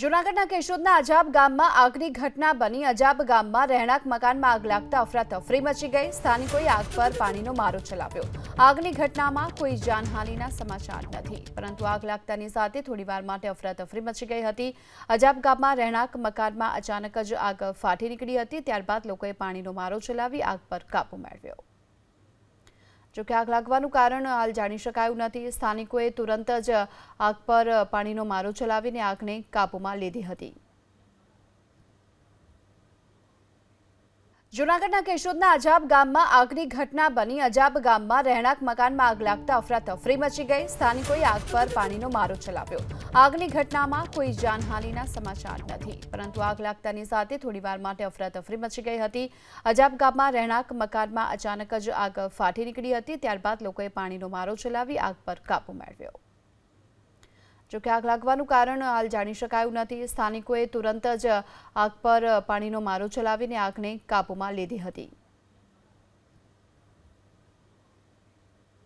જૂનાગઢના કેશોદના અજાબ ગામમાં આગની ઘટના બની. અજાબ ગામમાં રહેણાંક મકાનમાં આગ લાગતા અફરાતફરી મચી ગઈ. સ્થાનિકોએ આગ પર પાણીનો મારો ચલાવ્યો. આગની ઘટનામાં કોઈ જાનહાનિના સમાચાર નથી. પરંતુ આગ લાગતાની સાથે થોડીવાર માટે અફરાતફરી મચી ગઈ હતી. અજાબ ગામમાં રહેણાંક મકાનમાં અચાનક જ આગ ફાટી નીકળી હતી. ત્યારબાદ લોકોએ પાણીનો મારો ચલાવી આગ પર કાબુ મેળવ્યો. જોકે આગ લાગવાનું કારણ હાલ જાણી શકાયું નથી. સ્થાનિકોએ તુરંત જ આગ પર પાણીનો મારો ચલાવીને આગને કાબૂમાં લીધી હતી. જૂનાગઢના કેશોદના અજાબ ગામમાં આગની ઘટના બની. અજાબ ગામમાં રહેણાંક મકાનમાં આગ લાગતા અફરાતફરી મચી ગઈ. સ્થાનિકોએ આગ પર પાણીનો મારો ચલાવ્યો. આગની ઘટનામાં કોઈ જાનહાનિના સમાચાર નથી. પરંતુ આગ લાગતાની સાથે થોડીવાર માટે અફરાતફરી મચી ગઈ હતી. અજાબ ગામમાં રહેણાંક મકાનમાં અચાનક જ આગ ફાટી નીકળી હતી. ત્યારબાદ લોકોએ પાણીનો મારો ચલાવી આગ પર કાબુ મેળવ્યો. જોકે આગ લાગવાનું કારણ હાલ જાણી શકાયું નથી. સ્થાનિકોએ તુરંત જ આગ પર પાણીનો મારો ચલાવીને આગને કાબૂમાં લીધી હતી.